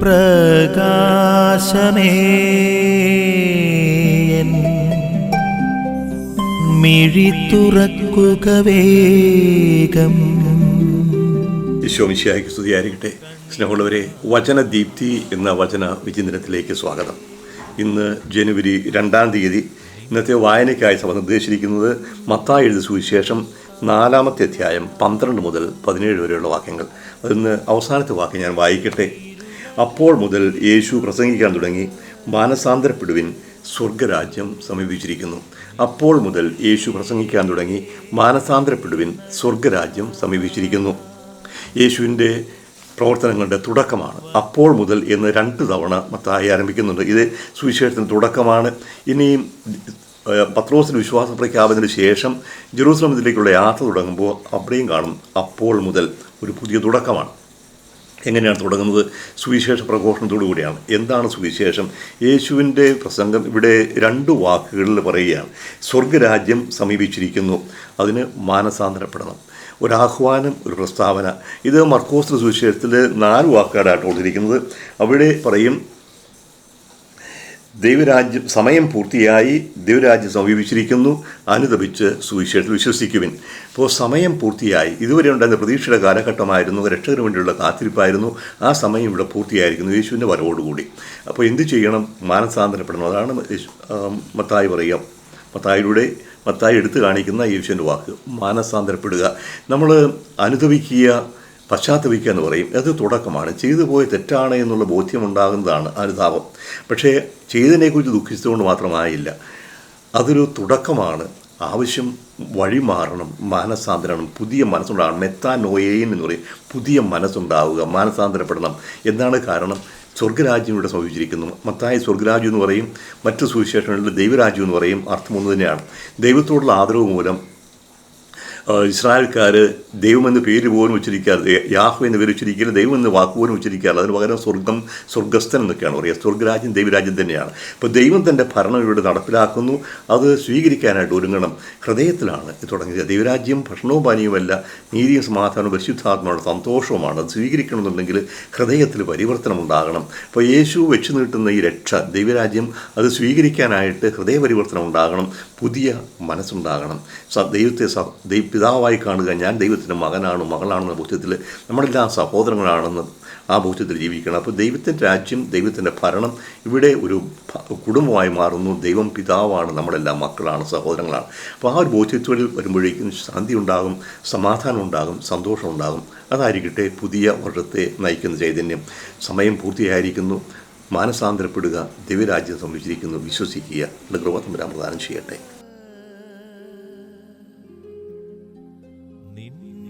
പ്രകാശമേ. മിഴി തുറക്കുക വേഗം. ഈശോമിശിയായിക്ക് സ്തുതിയായിരിക്കട്ടെ. സ്നേഹമുള്ളവരെ വചനദീപ്തി എന്ന വചന വിചിന്തനത്തിലേക്ക് സ്വാഗതം. ഇന്ന് ജനുവരി രണ്ടാം തീയതി ഇന്നത്തെ വായനയ്ക്കായി സഭ നിർദ്ദേശിച്ചിരിക്കുന്നത് മത്തായി എഴുതി സുവിശേഷം നാലാമത്തെ അധ്യായം പന്ത്രണ്ട് മുതൽ പതിനേഴ് വരെയുള്ള വാക്യങ്ങൾ. അതിന്ന് അവസാനത്തെ വാക്യം ഞാൻ വായിക്കട്ടെ. അപ്പോൾ മുതൽ യേശു പ്രസംഗിക്കാൻ തുടങ്ങി. മാനസാന്തരപ്പെടുവിൻ സ്വർഗരാജ്യം സമീപിച്ചിരിക്കുന്നു. അപ്പോൾ മുതൽ യേശു പ്രസംഗിക്കാൻ തുടങ്ങി. മാനസാന്തരപ്പെടുവിൻ സ്വർഗരാജ്യം സമീപിച്ചിരിക്കുന്നു. യേശുവിന്റെ പ്രവർത്തനങ്ങളുടെ തുടക്കമാണ്. അപ്പോൾ മുതൽ എന്ന് രണ്ട് തവണ മത്തായി ആരംഭിക്കുന്നുണ്ട്. ഇത് സുവിശേഷത്തിന് തുടക്കമാണ്. ഇനിയും പത്രോസിന് വിശ്വാസ പ്രഖ്യാപനത്തിന് ശേഷം ജെറൂസലമത്തിലേക്കുള്ള യാത്ര തുടങ്ങുമ്പോൾ അവിടെയും കാണും അപ്പോൾ മുതൽ ഒരു പുതിയ തുടക്കമാണ്. എങ്ങനെയാണ് തുടങ്ങുന്നത്? സുവിശേഷ പ്രഘോഷണത്തോടു കൂടിയാണ്. എന്താണ് സുവിശേഷം? യേശുവിന്റെ പ്രസംഗം ഇവിടെ രണ്ട് വാക്കുകളിൽ പറയുകയാണ്. സ്വർഗരാജ്യം സമീപിച്ചിരിക്കുന്നു. അതിന് മാനസാന്തരപ്പെടണം. ഒരാഹ്വാനം ഒരു പ്രസ്താവന. ഇത് മർക്കോസ് സുവിശേഷത്തിൽ നാല് വാക്കുകളായിട്ട് കൊടുത്തിരിക്കുന്നത്. അവിടെ പറയും ദൈവരാജ്യം സമയം പൂർത്തിയായി ദൈവരാജ്യം സമീപിച്ചിരിക്കുന്നു. അനുദപിച്ച് സുവിശേഷത്തിൽ വിശ്വസിക്കുവിൻ. അപ്പോൾ സമയം പൂർത്തിയായി. ഇതുവരെ ഉണ്ടായിരുന്ന പ്രതീക്ഷയുടെ കാലഘട്ടമായിരുന്നു. രക്ഷകന് വേണ്ടിയുള്ള കാത്തിരിപ്പായിരുന്നു. ആ സമയം ഇവിടെ പൂർത്തിയായിരിക്കുന്നു യേശുവിന്റെ വരവോടുകൂടി. അപ്പോൾ എന്ത് ചെയ്യണം? മാനസാന്തരപ്പെടണം അതാണ് മത്തായി പറയുക. മത്തായിലൂടെ മത്തായി എടുത്തു കാണിക്കുന്ന യേശുവിന്റെ വാക്ക്. മാനസാന്തരപ്പെടുക നമ്മൾ അനുദവിക്കുക പശ്ചാത്തപിക്കുക എന്ന് പറയും. അത് തുടക്കമാണ്. ചെയ്തു പോയ തെറ്റാണ് എന്നുള്ള ബോധ്യമുണ്ടാകുന്നതാണ് അനുതാപം. പക്ഷേ ചെയ്തതിനെക്കുറിച്ച് ദുഃഖിച്ചതുകൊണ്ട് മാത്രമായില്ല. അതൊരു തുടക്കമാണ്. ആവശ്യം വഴി മാറണം മാനസാന്തരണം പുതിയ മനസ്സുണ്ടാകണം. മെത്താനോയേൻ എന്ന് പറയും. പുതിയ മനസ്സുണ്ടാവുക മാനസാന്തരപ്പെടണം എന്താണ് കാരണം സ്വർഗരാജ്യം ഇവിടെ സമീപിച്ചിരിക്കുന്നു മത്തായ സ്വർഗരാജ്യം എന്ന് പറയും. മറ്റു സുവിശേഷങ്ങളിൽ ദൈവരാജ്യം എന്ന് പറയും. അർത്ഥം ഒന്ന് തന്നെയാണ്. ദൈവത്തോടുള്ള ആദരവ് മൂലം ഇസ്രായേൽക്കാർ ദൈവമെന്ന് പേര് പോലും ഉച്ചരിക്കാറ് യാഹു എന്ന് പേര് ഉച്ചരിക്കില്ല ദൈവം എന്ന് വാക്ക് പോലും ഉച്ചരിക്കാറില്ല അതിന് പകരം സ്വർഗം സ്വർഗസ്ഥൻ എന്നൊക്കെയാണ് പറയുക. സ്വർഗരാജ്യം ദൈവരാജ്യം തന്നെയാണ്. അപ്പോൾ ദൈവം തന്റെ ഭരണം ഇവിടെ നടപ്പിലാക്കുന്നു. അത് സ്വീകരിക്കാനായിട്ട് ഒരുങ്ങണം. ഹൃദയത്തിലാണ് തുടങ്ങിയത്. ദൈവരാജ്യം ഭക്ഷണവും പാനീയവുമല്ല നീതിയും സമാധാനവും പരിശുദ്ധാത്മാണ് സന്തോഷവുമാണ്. അത് സ്വീകരിക്കണമെന്നുണ്ടെങ്കിൽ ഹൃദയത്തിൽ പരിവർത്തനം ഉണ്ടാകണം. അപ്പോൾ യേശു വെച്ച് നീട്ടുന്ന ഈ രക്ഷ ദൈവരാജ്യം അത് സ്വീകരിക്കാനായിട്ട് ഹൃദയപരിവർത്തനം ഉണ്ടാകണം. പുതിയ മനസ്സുണ്ടാകണം. ദൈവത്തെ ദൈവ പിതാവായി കാണുക. ഞാൻ ദൈവത്തിന്റെ മകനാണ് മകളാണെന്ന ബോധ്യത്തിൽ നമ്മളെല്ലാം സഹോദരങ്ങളാണെന്ന് ആ ബോധ്യത്തിൽ ജീവിക്കണം. അപ്പോൾ ദൈവത്തിന്റെ രാജ്യം ദൈവത്തിന്റെ ഭരണം ഇവിടെ ഒരു കുടുംബമായി മാറുന്നു. ദൈവം പിതാവാണ് നമ്മളെല്ലാം മക്കളാണ് സഹോദരങ്ങളാണ്. അപ്പോൾ ആ ഒരു ബോധ്യത്തോടെ വരുമ്പോഴേക്കും ശാന്തി ഉണ്ടാകും സമാധാനം ഉണ്ടാകും സന്തോഷം ഉണ്ടാകും. അതായിരിക്കട്ടെ പുതിയ വർഷത്തെ നയിക്കുന്ന ചൈതന്യം. സമയം പൂർത്തിയായിരിക്കുന്നു. മാനസാന്തരപ്പെടുക ദൈവരാജ്യം സംബന്ധിച്ചിരിക്കുന്നു വിശ്വസിക്കുക. കൃപ തമ്പുരാൻ പ്രദാനം ചെയ്യട്ടെ.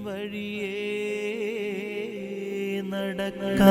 വഴിയേ നടക്ക